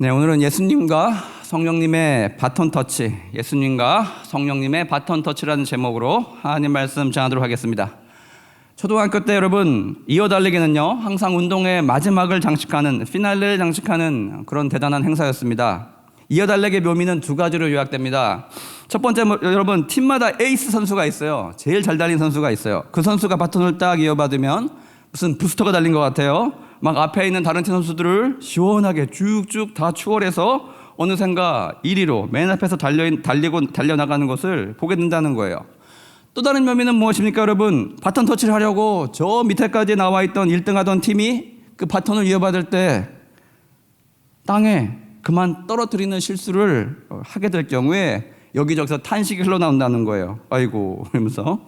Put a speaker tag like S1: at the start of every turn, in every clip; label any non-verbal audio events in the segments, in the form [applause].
S1: 네, 오늘은 예수님과 성령님의 바톤 터치, 예수님과 성령님의 바톤 터치라는 제목으로 하나님 말씀 전하도록 하겠습니다. 초등학교 때 여러분 이어달리기는요 항상 운동의 마지막을 장식하는 피날레를 장식하는 그런 대단한 행사였습니다. 이어달리기 묘미는 두 가지로 요약됩니다. 첫 번째 뭐, 여러분 팀마다 에이스 선수가 있어요. 제일 잘 달린 선수가 있어요. 그 선수가 바톤을 딱 이어받으면 무슨 부스터가 달린 것 같아요. 막 앞에 있는 다른 팀 선수들을 시원하게 쭉쭉 다 추월해서 어느샌가 1위로 맨 앞에서 달려 달리고 달려 나가는 것을 보게 된다는 거예요. 또 다른 묘미는 무엇입니까, 여러분? 바톤 터치를 하려고 저 밑에까지 나와 있던 1등 하던 팀이 그 바톤을 이어받을 때 땅에 그만 떨어뜨리는 실수를 어, 하게 될 경우에 여기저기서 탄식이 흘러나온다는 거예요. 아이고, [laughs] 이러면서.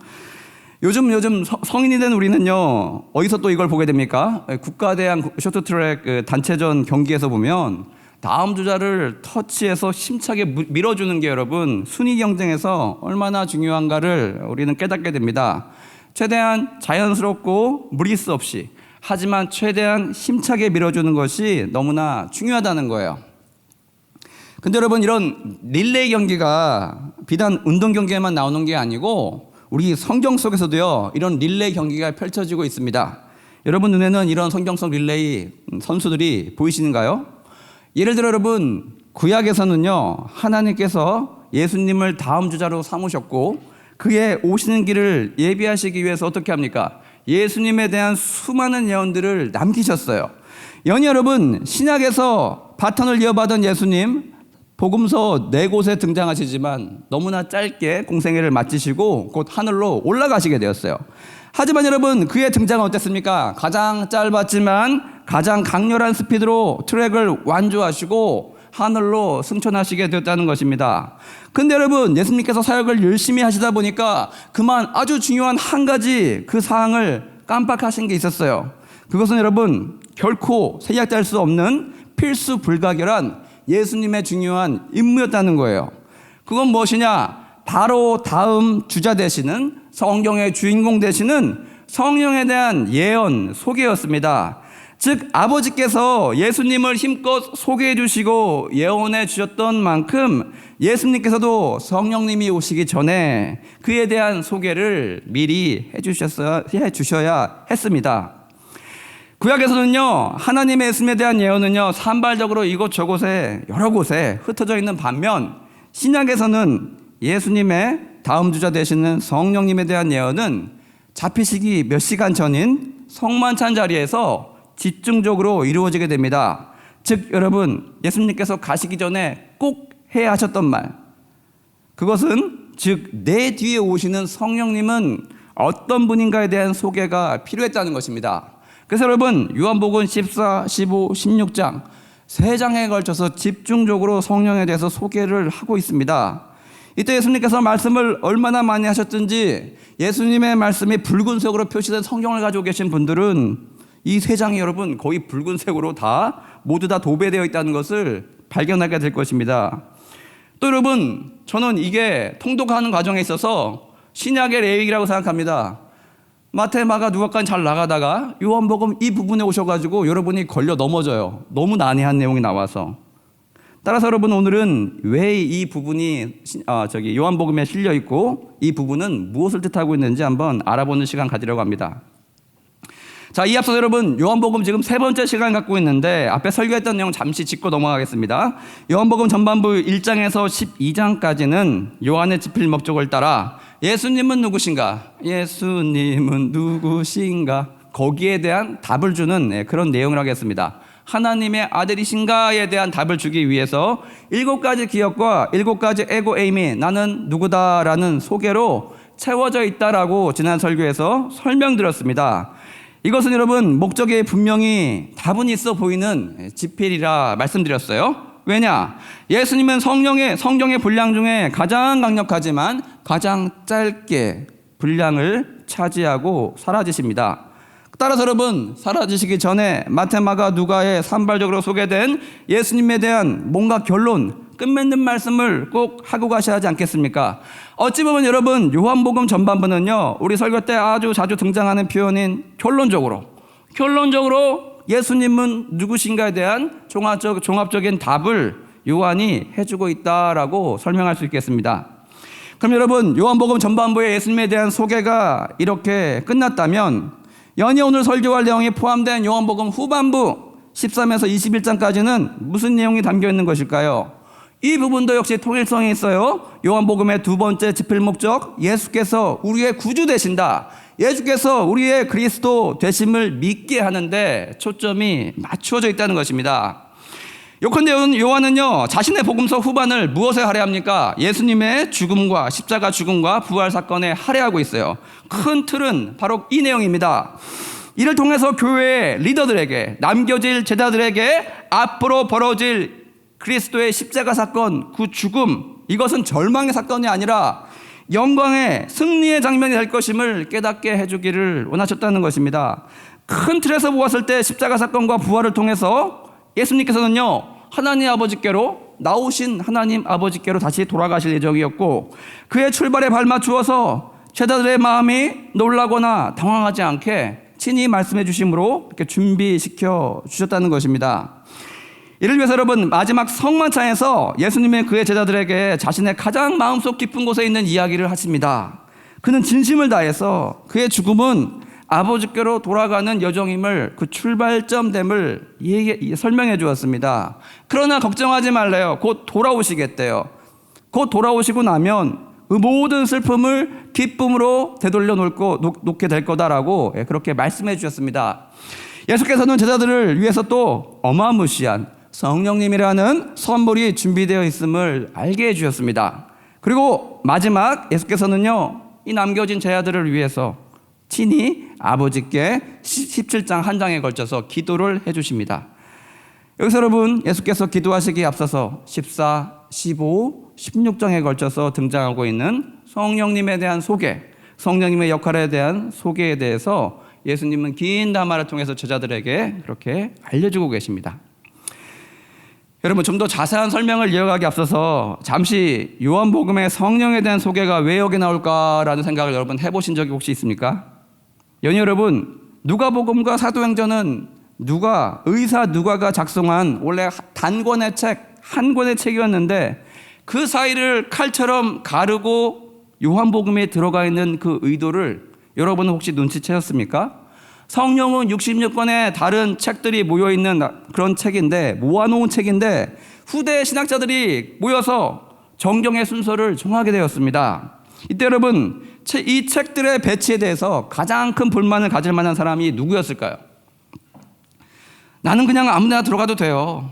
S1: 요즘 요즘 서- 성인이 된 우리는요 어디서 또 이걸 보게 됩니까? 국가대항 쇼트트랙 그 단체전 경기에서 보면 다음 주자를 터치해서 힘차게 무- 밀어주는 게 여러분 순위 경쟁에서 얼마나 중요한가를 우리는 깨닫게 됩니다. 최대한 자연스럽고 무리수 없이 하지만 최대한 힘차게 밀어주는 것이 너무나 중요하다는 거예요. 근데 여러분 이런 릴레이 경기가 비단 운동 경기에만 나오는 게 아니고 우리 성경 속에서도요 이런 릴레이 경기가 펼쳐지고 있습니다. 여러분 눈에는 이런 성경 속 릴레이 선수들이 보이시는가요? 예를 들어 여러분 구약에서는요 하나님께서 예수님을 다음 주자로 삼으셨고 그의 오시는 길을 예비하시기 위해서 어떻게 합니까? 예수님에 대한 수많은 예언들을 남기셨어요. 연희 여러분 신약에서 바톤을 이어받은 예수님 복음서 네 곳에 등장하시지만 너무나 짧게 공생애를 마치시고 곧 하늘로 올라가시게 되었어요. 하지만 여러분 그의 등장은 어땠습니까? 가장 짧았지만 가장 강렬한 스피드로 트랙을 완주하시고 하늘로 승천하시게 되었다는 것입니다. 근데 여러분 예수님께서 사역을 열심히 하시다 보니까 그만 아주 중요한 한 가지 그 사항을 깜빡하신 게 있었어요. 그것은 여러분 결코 생략될 수 없는 필수 불가결한 예수님의 중요한 임무였다는 거예요. 그건 무엇이냐? 바로 다음 주자 되시는 성경의 주인공 되시는 성령에 대한 예언 소개였습니다. 즉 아버지께서 예수님을 힘껏 소개해 주시고 예언해 주셨던 만큼 예수님께서도 성령님이 오시기 전에 그에 대한 소개를 미리 해 주셔야 했습니다. 구약에서는요 하나님의 말씀에 대한 예언은요 산발적으로 이곳 저곳에 여러 곳에 흩어져 있는 반면 신약에서는 예수님의 다음 주자 되시는 성령님에 대한 예언은 잡히시기 몇 시간 전인 성만찬 자리에서 집중적으로 이루어지게 됩니다. 즉 여러분 예수님께서 가시기 전에 꼭 해야 하셨던 말 그것은 즉 내 뒤에 오시는 성령님은 어떤 분인가에 대한 소개가 필요했다는 것입니다. 그래서 여러분 요한복음 14, 15, 16장 세 장에 걸쳐서 집중적으로 성령에 대해서 소개를 하고 있습니다. 이때 예수님께서 말씀을 얼마나 많이 하셨든지 예수님의 말씀이 붉은색으로 표시된 성경을 가지고 계신 분들은 이 세 장이 여러분 거의 붉은색으로 다 모두 다 도배되어 있다는 것을 발견하게 될 것입니다. 또 여러분 저는 이게 통독하는 과정에 있어서 신약의 레위기라고 생각합니다. 마테마가 누가까지 잘 나가다가 요한복음 이 부분에 오셔가지고 여러분이 걸려 넘어져요. 너무 난해한 내용이 나와서. 따라서 여러분 오늘은 왜 이 부분이 신- 아, 저기 요한복음에 실려 있고 이 부분은 무엇을 뜻하고 있는지 한번 알아보는 시간 가지려고 합니다. 자, 이 앞서 여러분 요한복음 지금 세 번째 시간 갖고 있는데 앞에 설교했던 내용 잠시 짚고 넘어가겠습니다. 요한복음 전반부 1장에서 12장까지는 요한의 지필 목적을 따라 예수님은 누구신가? 예수님은 누구신가? 거기에 대한 답을 주는 네, 그런 내용을 하겠습니다. 하나님의 아들이신가에 대한 답을 주기 위해서 일곱 가지 기억과 일곱 가지 에고 에임이 나는 누구다라는 소개로 채워져 있다라고 지난 설교에서 설명드렸습니다. 이것은 여러분 목적에 분명히 답은 있어 보이는 지필이라 말씀드렸어요. 왜냐? 예수님은 성령의 성경의 분량 중에 가장 강력하지만 가장 짧게 분량을 차지하고 사라지십니다. 따라서 여러분 사라지시기 전에 마테마가 누가에 산발적으로 소개된 예수님에 대한 뭔가 결론 끝맺는 말씀을 꼭 하고 가셔야 하지 않겠습니까? 어찌 보면 여러분 요한복음 전반부는요 우리 설교 때 아주 자주 등장하는 표현인 결론적으로 결론적으로 예수님은 누구신가에 대한 종합적, 종합적인 답을 요한이 해주고 있다라고 설명할 수 있겠습니다. 그럼 여러분 요한복음 전반부에 예수님에 대한 소개가 이렇게 끝났다면 연이 오늘 설교할 내용이 포함된 요한복음 후반부 13에서 21장까지는 무슨 내용이 담겨 있는 것일까요? 이 부분도 역시 통일성이 있어요. 요한복음의 두 번째 지필 목적 예수께서 우리의 구주 되신다. 예수께서 우리의 그리스도 되심을 믿게 하는데 초점이 맞추어져 있다는 것입니다. 요컨대 요한은요 자신의 복음서 후반을 무엇에 할애합니까? 예수님의 죽음과 십자가 죽음과 부활 사건에 할애하고 있어요. 큰 틀은 바로 이 내용입니다. 이를 통해서 교회의 리더들에게 남겨질 제자들에게 앞으로 벌어질 그리스도의 십자가 사건, 그 죽음 이것은 절망의 사건이 아니라 영광의 승리의 장면이 될 것임을 깨닫게 해주기를 원하셨다는 것입니다. 큰 틀에서 보았을 때 십자가 사건과 부활을 통해서 예수님께서는요 하나님 아버지께로 나오신 하나님 아버지께로 다시 돌아가실 예정이었고 그의 출발에 발맞추어서 제자들의 마음이 놀라거나 당황하지 않게 친히 말씀해 주심으로 이렇게 준비시켜 주셨다는 것입니다. 이를 위해서 여러분 마지막 성만찬에서 예수님의 그의 제자들에게 자신의 가장 마음속 깊은 곳에 있는 이야기를 하십니다. 그는 진심을 다해서 그의 죽음은 아버지께로 돌아가는 여정임을 그 출발점됨을 설명해 주었습니다. 그러나 걱정하지 말래요. 곧 돌아오시겠대요. 곧 돌아오시고 나면 그 모든 슬픔을 기쁨으로 되돌려 놓고, 놓게 될 거다라고 예, 그렇게 말씀해 주셨습니다. 예수께서는 제자들을 위해서 또 어마무시한 성령님이라는 선물이 준비되어 있음을 알게 해주셨습니다. 그리고 마지막 예수께서는요, 이 남겨진 제자들을 위해서 친히 아버지께 17장 한 장에 걸쳐서 기도를 해주십니다. 여기서 여러분, 예수께서 기도하시기에 앞서서 14, 15, 16장에 걸쳐서 등장하고 있는 성령님에 대한 소개, 성령님의 역할에 대한 소개에 대해서 예수님은 긴 담화를 통해서 제자들에게 그렇게 알려주고 계십니다. 여러분 좀 더 자세한 설명을 이어가기 앞서서 잠시 요한복음의 성령에 대한 소개가 왜 여기 나올까라는 생각을 여러분 해보신 적이 혹시 있습니까? 연희 여러분 누가복음과 사도행전은 누가 의사 누가가 작성한 원래 단권의 책 한 권의 책이었는데 그 사이를 칼처럼 가르고 요한복음에 들어가 있는 그 의도를 여러분은 혹시 눈치채셨습니까? 성령은 66권의 다른 책들이 모여 있는 그런 책인데 모아놓은 책인데 후대 신학자들이 모여서 정경의 순서를 정하게 되었습니다. 이때 여러분 이 책들의 배치에 대해서 가장 큰 불만을 가질 만한 사람이 누구였을까요? 나는 그냥 아무데나 들어가도 돼요.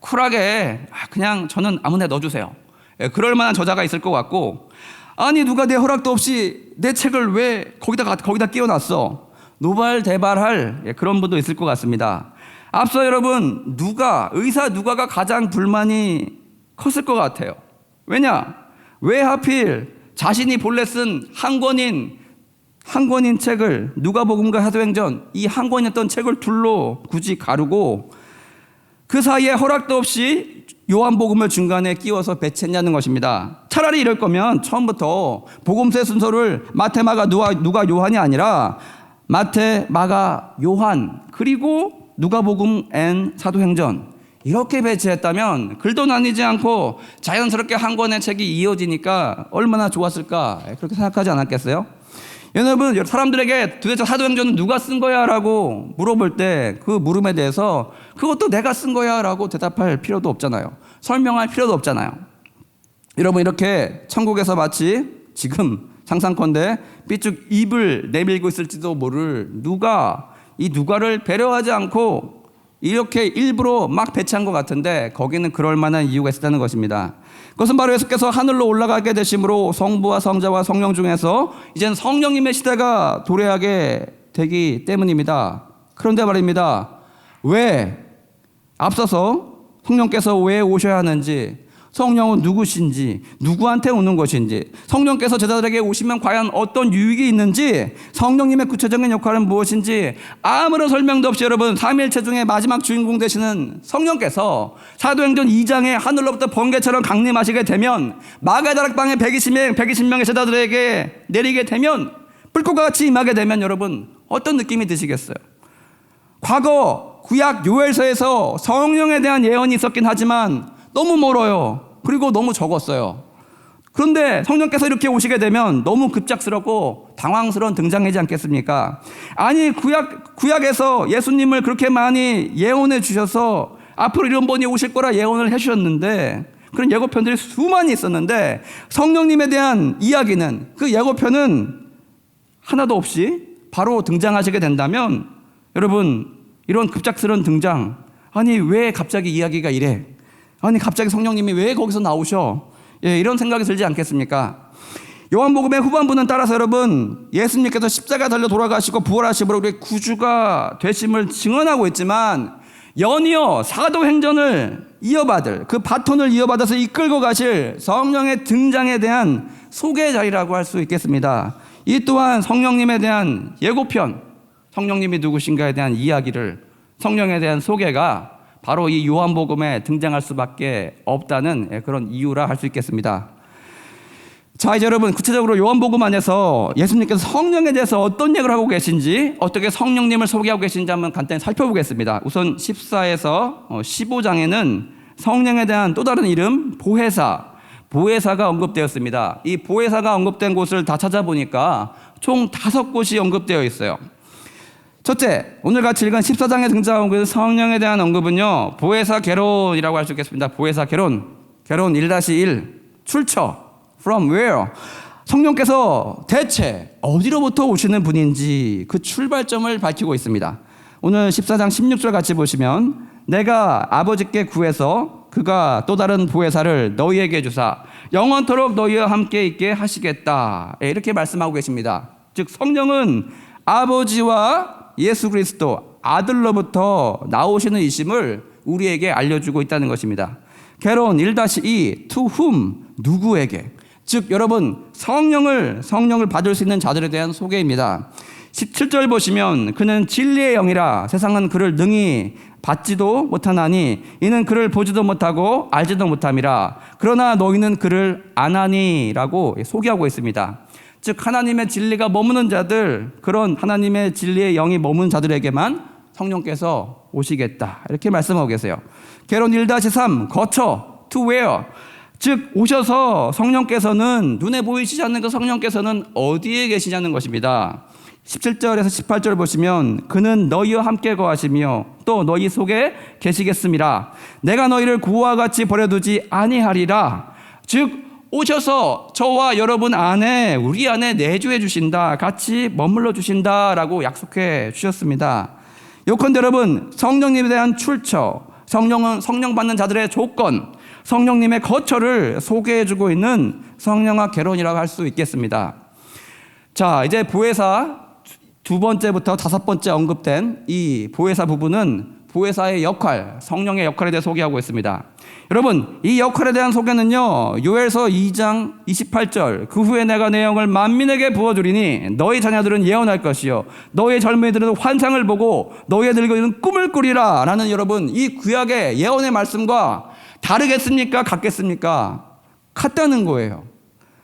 S1: 쿨하게 아, 그냥 저는 아무데 넣어주세요. 예, 그럴 만한 저자가 있을 것 같고 아니 누가 내 허락도 없이 내 책을 왜 거기다 거기다 끼워놨어? 노발대발할 예, 그런 분도 있을 것 같습니다. 앞서 여러분 누가 의사 누가가 가장 불만이 컸을 것 같아요. 왜냐? 왜 하필 자신이 본래 쓴 한 권인 한 권인 책을 누가복음과 사도행전 이 한 권이었던 책을 둘로 굳이 가르고 그 사이에 허락도 없이 요한복음을 중간에 끼워서 배치했냐는 것입니다. 차라리 이럴 거면 처음부터 복음세 순서를 마테마가 누가 누가 요한이 아니라 마태, 마가, 요한 그리고 누가복음, 앤 사도행전 이렇게 배치했다면 글도 나뉘지 않고 자연스럽게 한 권의 책이 이어지니까 얼마나 좋았을까 그렇게 생각하지 않았겠어요? 여러분 사람들에게 도대체 사도행전은 누가 쓴 거야라고 물어볼 때 그 물음에 대해서 그것도 내가 쓴 거야라고 대답할 필요도 없잖아요. 설명할 필요도 없잖아요. 여러분 이렇게 천국에서 마치 지금 상상컨대 삐쭉 입을 내밀고 있을지도 모를 누가 이 누가를 배려하지 않고 이렇게 일부러 막 배치한 것 같은데 거기는 그럴 만한 이유가 있었다는 것입니다. 그것은 바로 예수께서 하늘로 올라가게 되심으로 성부와 성자와 성령 중에서 이젠 성령님의 시대가 도래하게 되기 때문입니다. 그런데 말입니다. 왜 앞서서 성령께서 왜 오셔야 하는지 성령은 누구신지, 누구한테 오는 것인지, 성령께서 제자들에게 오시면 과연 어떤 유익이 있는지, 성령님의 구체적인 역할은 무엇인지 아무런 설명도 없이 여러분 삼일체 중에 마지막 주인공 되시는 성령께서 사도행전 2장에 하늘로부터 번개처럼 강림하시게 되면 마가다락방에 120명, 120명의 제자들에게 내리게 되면 불꽃과 같이 임하게 되면 여러분 어떤 느낌이 드시겠어요? 과거 구약 요엘서에서 성령에 대한 예언이 있었긴 하지만 너무 멀어요. 그리고 너무 적었어요. 그런데 성령께서 이렇게 오시게 되면 너무 급작스럽고 당황스러운 등장이지 않겠습니까? 아니 구약 구약에서 예수님을 그렇게 많이 예언해 주셔서 앞으로 이런 분이 오실 거라 예언을 해 주셨는데 그런 예고편들이 수많이 있었는데 성령님에 대한 이야기는 그 예고편은 하나도 없이 바로 등장하시게 된다면 여러분 이런 급작스러운 등장 아니 왜 갑자기 이야기가 이래? 아니 갑자기 성령님이 왜 거기서 나오셔? 예, 이런 생각이 들지 않겠습니까? 요한복음의 후반부는 따라서 여러분 예수님께서 십자가 달려 돌아가시고 부활하심으로 우리 구주가 되심을 증언하고 있지만 연이어 사도행전을 이어받을 그 바톤을 이어받아서 이끌고 가실 성령의 등장에 대한 소개 자리라고 할 수 있겠습니다. 이 또한 성령님에 대한 예고편, 성령님이 누구신가에 대한 이야기를 성령에 대한 소개가 바로 이 요한복음에 등장할 수밖에 없다는 그런 이유라 할 수 있겠습니다. 자, 이제 여러분 구체적으로 요한복음 안에서 예수님께서 성령에 대해서 어떤 얘기를 하고 계신지 어떻게 성령님을 소개하고 계신지 한번 간단히 살펴보겠습니다. 우선 14에서 15장에는 성령에 대한 또 다른 이름 보혜사, 보혜사가 언급되었습니다. 이 보혜사가 언급된 곳을 다 찾아보니까 총 다섯 곳이 언급되어 있어요. 첫째, 오늘 같이 읽은 14장에 등장한 그 성령에 대한 언급은요, 보혜사 개론이라고 할 수 있겠습니다. 보혜사 개론. 개론 1-1. 출처. From where? 성령께서 대체 어디로부터 오시는 분인지 그 출발점을 밝히고 있습니다. 오늘 14장 16절 같이 보시면 내가 아버지께 구해서 그가 또 다른 보혜사를 너희에게 주사 영원토록 너희와 함께 있게 하시겠다. 예, 이렇게 말씀하고 계십니다. 즉 성령은 아버지와 예수 그리스도 아들로부터 나오시는 이심을 우리에게 알려주고 있다는 것입니다. 개론 1-2 to whom 누구에게 즉 여러분 성령을 성령을 받을 수 있는 자들에 대한 소개입니다. 17절 보시면 그는 진리의 영이라 세상은 그를 능히 받지도 못하나니 이는 그를 보지도 못하고 알지도 못함이라 그러나 너희는 그를 아나니라고 소개하고 있습니다. 즉 하나님의 진리가 머무는 자들 그런 하나님의 진리의 영이 머무는 자들에게만 성령께서 오시겠다 이렇게 말씀하고 계세요. 개론 1-3 거쳐 to where 즉 오셔서 성령께서는 눈에 보이시지 않는 그 성령께서는 어디에 계시냐는 것입니다. 17절에서 18절 보시면 그는 너희와 함께 거하시며 또 너희 속에 계시겠습니다. 내가 너희를 구와 같이 버려두지 아니하리라. 즉 오셔서 저와 여러분 안에 우리 안에 내주해 주신다. 같이 머물러 주신다라고 약속해 주셨습니다. 요컨대 여러분 성령님에 대한 출처, 성령은 성령 받는 자들의 조건, 성령님의 거처를 소개해 주고 있는 성령학 개론이라고 할 수 있겠습니다. 자, 이제 보혜사 두 번째부터 다섯 번째 언급된 이 보혜사 부분은 보혜사의 역할, 성령의 역할에 대해 소개하고 있습니다. 여러분, 이 역할에 대한 소개는요, 요엘서 2장 28절, 그 후에 내가 내 영을 만민에게 부어주리니 너희 자녀들은 예언할 것이요, 너희 젊은이들은 환상을 보고 너희 늙은이는 꿈을 꾸리라. 라는 여러분, 이 구약의 예언의 말씀과 다르겠습니까? 같겠습니까? 같다는 거예요.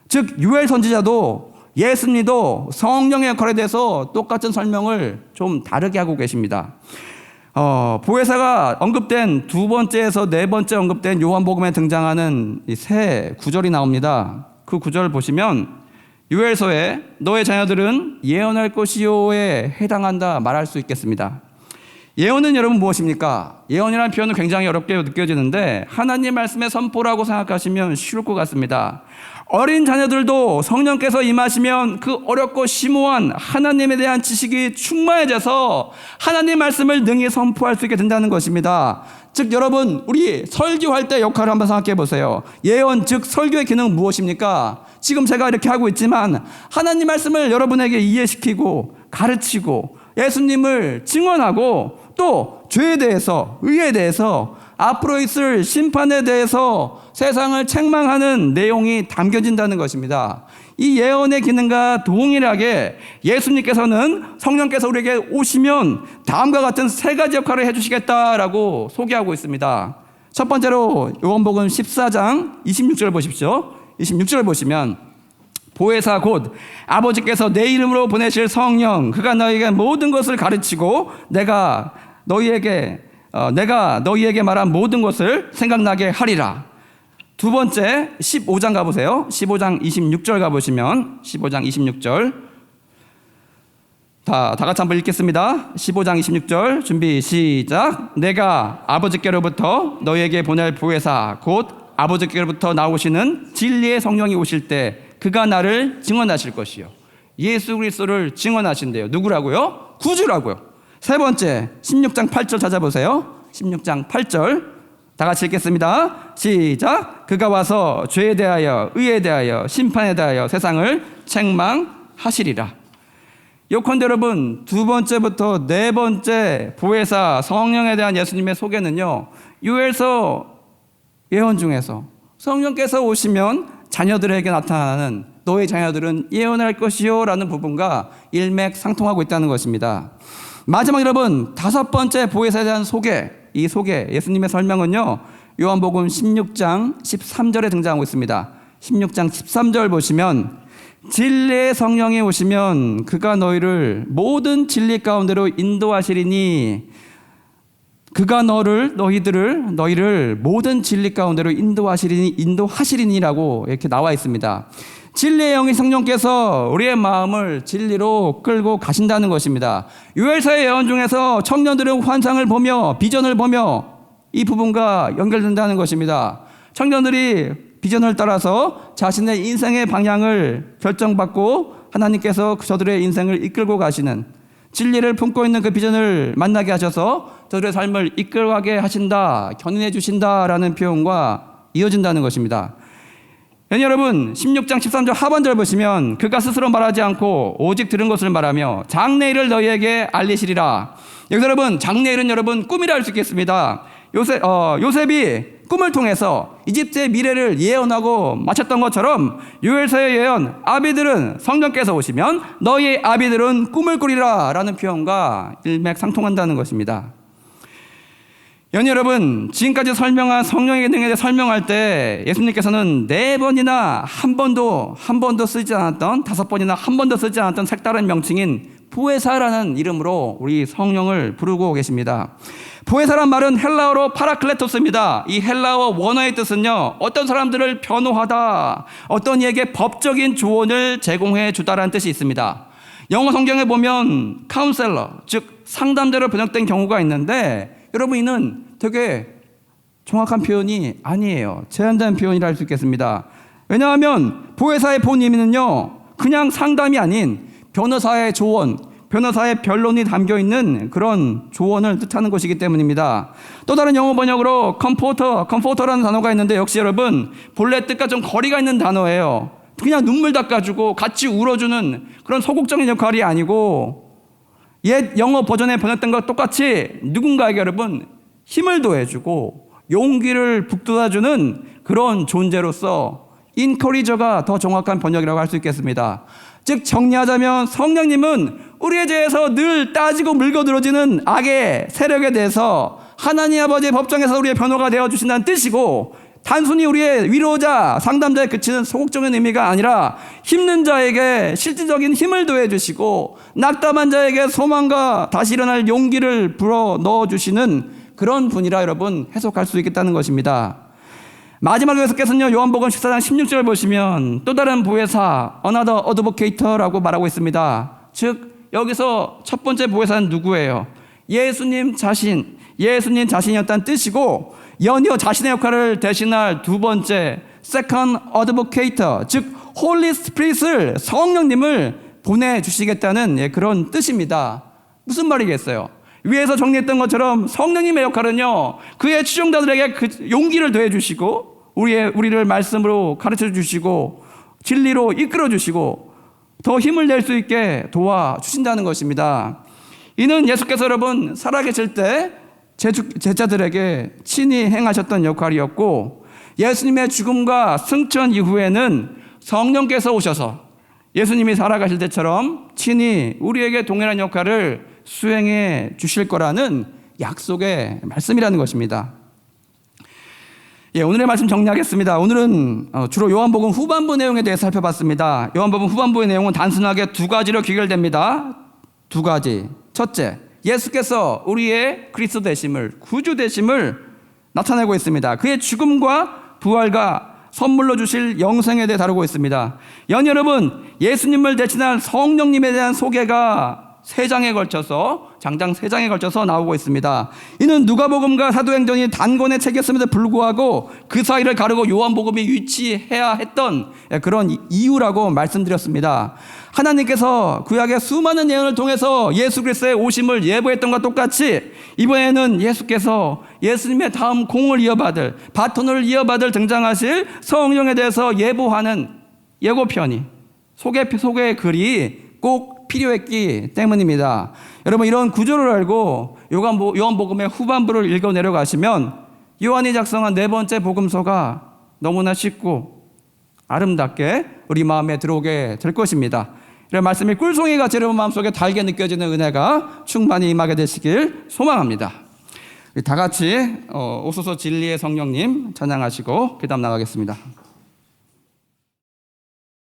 S1: 즉, 요엘 선지자도 예수님도 성령의 역할에 대해서 똑같은 설명을 좀 다르게 하고 계십니다. 어, 보혜사가 언급된 두 번째에서 네 번째 언급된 요한복음에 등장하는 세 구절이 나옵니다. 그 구절을 보시면 유엘서에 너의 자녀들은 예언할 것이요에 해당한다 말할 수 있겠습니다. 예언은 여러분 무엇입니까? 예언이라는 표현은 굉장히 어렵게 느껴지는데 하나님 말씀의 선포라고 생각하시면 쉬울 것 같습니다. 어린 자녀들도 성령께서 임하시면 그 어렵고 심오한 하나님에 대한 지식이 충만해져서 하나님 말씀을 능히 선포할 수 있게 된다는 것입니다. 즉 여러분 우리 설교할 때 역할을 한번 생각해 보세요. 예언 즉 설교의 기능은 무엇입니까? 지금 제가 이렇게 하고 있지만 하나님 말씀을 여러분에게 이해시키고 가르치고 예수님을 증언하고 또 죄에 대해서 의에 대해서 앞으로 있을 심판에 대해서 세상을 책망하는 내용이 담겨진다는 것입니다. 이 예언의 기능과 동일하게 예수님께서는 성령께서 우리에게 오시면 다음과 같은 세 가지 역할을 해주시겠다라고 소개하고 있습니다. 첫 번째로 요한복음 14장 26절 보십시오. 26절 보시면 보혜사 곧 아버지께서 내 이름으로 보내실 성령 그가 너에게 모든 것을 가르치고 내가 너희에게 어, 내가 너희에게 말한 모든 것을 생각나게 하리라. 두 번째 15장 가보세요. 15장 26절 가보시면 15장 26절 다, 다 같이 한번 읽겠습니다. 15장 26절 준비 시작. 내가 아버지께로부터 너희에게 보낼 보혜사 곧 아버지께로부터 나오시는 진리의 성령이 오실 때 그가 나를 증언하실 것이요. 예수 그리스도를 증언하신대요. 누구라고요? 구주라고요. 세 번째 16장 8절 찾아보세요. 16장 8절 다 같이 읽겠습니다. 시작. 그가 와서 죄에 대하여 의에 대하여 심판에 대하여 세상을 책망하시리라. 요컨대 여러분 두 번째부터 네 번째 보혜사 성령에 대한 예수님의 소개는요 요엘서 예언 중에서 성령께서 오시면 자녀들에게 나타나는 너의 자녀들은 예언할 것이요 라는 부분과 일맥상통하고 있다는 것입니다. 마지막 여러분 다섯 번째 보혜사에 대한 소개 이 소개 예수님의 설명은요 요한복음 16장 13절에 등장하고 있습니다. 16장 13절 보시면 진리의 성령이 오시면 그가 너희를 모든 진리 가운데로 인도하시리니 그가 너를 너희들을 너희를 모든 진리 가운데로 인도하시리니 인도하시리니라고 이렇게 나와 있습니다. 진리의 영이 성령께서 우리의 마음을 진리로 끌고 가신다는 것입니다. 유엘서의 예언 중에서 청년들은 환상을 보며 비전을 보며 이 부분과 연결된다는 것입니다. 청년들이 비전을 따라서 자신의 인생의 방향을 결정받고 하나님께서 저들의 인생을 이끌고 가시는 진리를 품고 있는 그 비전을 만나게 하셔서 저들의 삶을 이끌어가게 하신다, 견인해 주신다라는 표현과 이어진다는 것입니다. 연 여러분, 16장 13절 하반절 보시면 그가 스스로 말하지 않고 오직 들은 것을 말하며 장래일을 너희에게 알리시리라. 여기서 여러분, 장래일은 여러분 꿈이라 할 수 있겠습니다. 요셉, 어, 요셉이 꿈을 통해서 이집트의 미래를 예언하고 마쳤던 것처럼 유엘서의 예언 아비들은 성령께서 오시면 너희의 아비들은 꿈을 꾸리라 라는 표현과 일맥상통한다는 것입니다. 연 여러분, 지금까지 설명한 성령의 능에 대해 설명할 때 예수님께서는 네 번이나 한 번도 한 번도 쓰지 않았던 다섯 번이나 한 번도 쓰지 않았던 색다른 명칭인 보혜사라는 이름으로 우리 성령을 부르고 계십니다. 보혜사란 말은 헬라어로 파라클레토스입니다. 이 헬라어 원어의 뜻은요, 어떤 사람들을 변호하다, 어떤 이에게 법적인 조언을 제공해 주다라는 뜻이 있습니다. 영어 성경에 보면 카운셀러, 즉 상담자로 번역된 경우가 있는데 여러분 이는 되게 정확한 표현이 아니에요. 제한된 표현이라 할 수 있겠습니다. 왜냐하면 보혜사의 본 의미는요, 그냥 상담이 아닌 변호사의 조언, 변호사의 변론이 담겨 있는 그런 조언을 뜻하는 것이기 때문입니다. 또 다른 영어 번역으로 컴포터, 컴포터라는 단어가 있는데 역시 여러분 본래 뜻과 좀 거리가 있는 단어예요. 그냥 눈물 닦아주고 같이 울어주는 그런 소극적인 역할이 아니고 옛 영어 버전에 번역된 것 똑같이 누군가에게 여러분 힘을 더해주고 용기를 북돋아주는 그런 존재로서 인커리저가 더 정확한 번역이라고 할 수 있겠습니다. 즉 정리하자면 성령님은 우리에 대해서 늘 따지고 물거들어지는 악의 세력에 대해서 하나님 아버지의 법정에서 우리의 변호가 되어 주신다는 뜻이고 단순히 우리의 위로자, 상담자에 그치는 소극적인 의미가 아니라 힘든 자에게 실질적인 힘을 더해 주시고 낙담한 자에게 소망과 다시 일어날 용기를 불어 넣어 주시는 그런 분이라 여러분 해석할 수 있겠다는 것입니다. 마지막에 계속해서요 요한복음 14장 16절 보시면 또 다른 보혜사 another advocate라고 말하고 있습니다. 즉 여기서 첫 번째 보혜사는 누구예요? 예수님 자신, 예수님 자신이었다는 뜻이고 연이어 자신의 역할을 대신할 두 번째 second advocator 즉 홀리 스피릿을 성령님을 보내 주시겠다는 예, 그런 뜻입니다. 무슨 말이겠어요? 위에서 정리했던 것처럼 성령님의 역할은요 그의 추종자들에게 그 용기를 더해 주시고 우리의 우리를 말씀으로 가르쳐 주시고 진리로 이끌어 주시고 더 힘을 낼 수 있게 도와 주신다는 것입니다. 이는 예수께서 여러분 살아계실 때 제자들에게 친히 행하셨던 역할이었고 예수님의 죽음과 승천 이후에는 성령께서 오셔서 예수님이 살아가실 때처럼 친히 우리에게 동일한 역할을 수행해 주실 거라는 약속의 말씀이라는 것입니다. 예, 오늘의 말씀 정리하겠습니다. 오늘은 어, 주로 요한복음 후반부 내용에 대해 살펴봤습니다. 요한복음 후반부의 내용은 단순하게 두 가지로 귀결됩니다. 두 가지. 첫째, 예수께서 우리의 그리스도 되심을 구주 되심을 나타내고 있습니다. 그의 죽음과 부활과 선물로 주실 영생에 대해 다루고 있습니다. 연 여러분, 예수님을 대신할 성령님에 대한 소개가 세 장에 걸쳐서 장장 세 장에 걸쳐서 나오고 있습니다. 이는 누가복음과 사도행전이 단권의 책이었음에도 불구하고 그 사이를 가르고 요한복음이 위치해야 했던 그런 이유라고 말씀드렸습니다. 하나님께서 구약의 수많은 예언을 통해서 예수 그리스도의 오심을 예보했던 것과 똑같이 이번에는 예수께서 예수님의 다음 공을 이어받을 바톤을 이어받을 등장하실 성령에 대해서 예보하는 예고편이 소개 소개의 글이 꼭 필요했기 때문입니다. 여러분 이런 구조를 알고 요한 요한복음의 후반부를 읽어 내려가시면 요한이 작성한 네 번째 복음서가 너무나 쉽고 아름답게 우리 마음에 들어오게 될 것입니다. 이런 말씀이 꿀송이 같이 여러분 마음속에 달게 느껴지는 은혜가 충만히 임하게 되시길 소망합니다. 다 같이 어, 오소서 진리의 성령님 찬양하시고 그다음 나가겠습니다.